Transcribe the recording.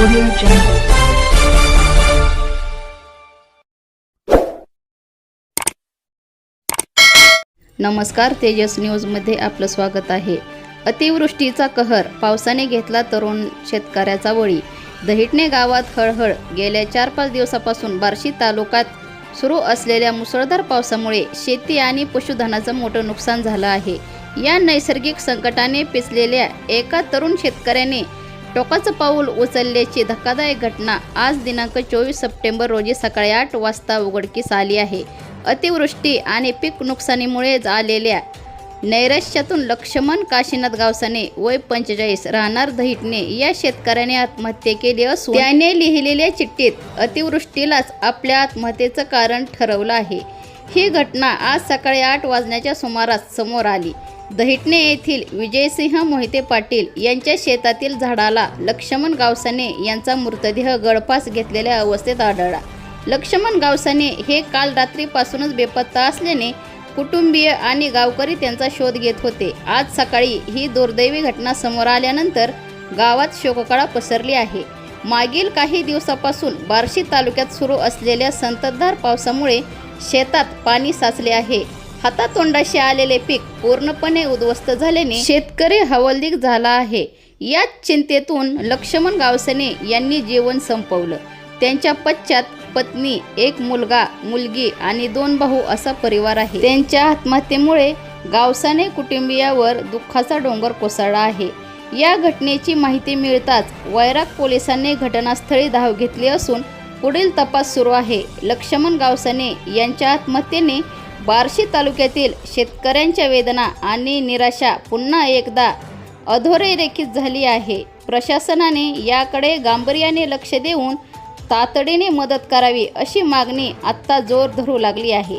Audio Jungle. नमस्कार तेजस न्यूजमध्ये आपलं स्वागत आहे. अतिवृष्टीचा कहर पावसाने घेतला तरुण शेतकऱ्याचा वळी. दहिटणे गावात हळहळ गेल्या चार पाच दिवसापासून बार्शी तालुक्यात सुरू असलेल्या मुसळधार पावसामुळे शेती आणि पशुधनाचं मोठं नुकसान झालं आहे. या नैसर्गिक संकटाने पिचलेल्या एका तरुण शेतकऱ्याने टोकाचं पाऊल उचलल्याची धक्कादायक घटना आज दिनांक चोवीस सप्टेंबर रोजी सकाळी आठ वाजता उघडकीस आली आहे. अतिवृष्टी आणि पीक नुकसानीमुळे आलेल्या नैराश्यातून लक्ष्मण काशीनाथ गावसाने वय पंचेचाळीस राहणार दहिटणे या शेतकऱ्याने आत्महत्या केली असून त्याने लिहिलेल्या चिठ्ठीत अतिवृष्टीलाच आपल्या आत्महत्येचं कारण ठरवलं आहे. ही घटना आज सकाळी आठ वाजण्याच्या सुमारास समोर आली. दहिटणे येथील विजयसिंह मोहिते पाटील यांच्या शेतातील झाडाला लक्ष्मण गावसाने यांचा मृतदेह गळफास घेतलेल्या अवस्थेत आढळला. लक्ष्मण गावसाने हे काल रात्रीपासूनच बेपत्ता असल्याने कुटुंबीय आणि गावकरी त्यांचा शोध घेत होते. आज सकाळी ही दुर्दैवी घटना समोर आल्यानंतर गावात शोककळा पसरली आहे. मागील काही दिवसापासून बार्शी तालुक्यात सुरू असलेल्या संततधार पावसामुळे शेतात पाणी साचले आहे. हातातोंडाशी आलेले पीक पूर्णपणे उद्ध्वस्त झाल्याने शेतकरी हवालदिक झाला आहे. याच चिंतेतून लक्ष्मण गावसने यांनी जीवन संपवलं. त्यांच्या पश्चात पत्नी एक मुलगा मुलगी आणि दोन भाऊ असा परिवार आहे. त्यांच्या आत्महत्येमुळे गावसाने कुटुंबियावर दुःखाचा डोंगर कोसळला आहे. या घटनेची माहिती मिळताच वैराग पोलिसांनी घटनास्थळी धाव घेतली असून पुढील तपास सुरू आहे. लक्ष्मण गावसाने यांच्या आत्महत्येने बार्शी तालुक्यातील शेतकऱ्यांच्या वेदना आणि निराशा पुन्हा एकदा अधोरेरेखित झाली आहे. प्रशासनाने याकडे गांभीर्याने लक्ष देऊन तातडीने मदत करावी अशी मागणी आत्ता जोर धरू लागली आहे.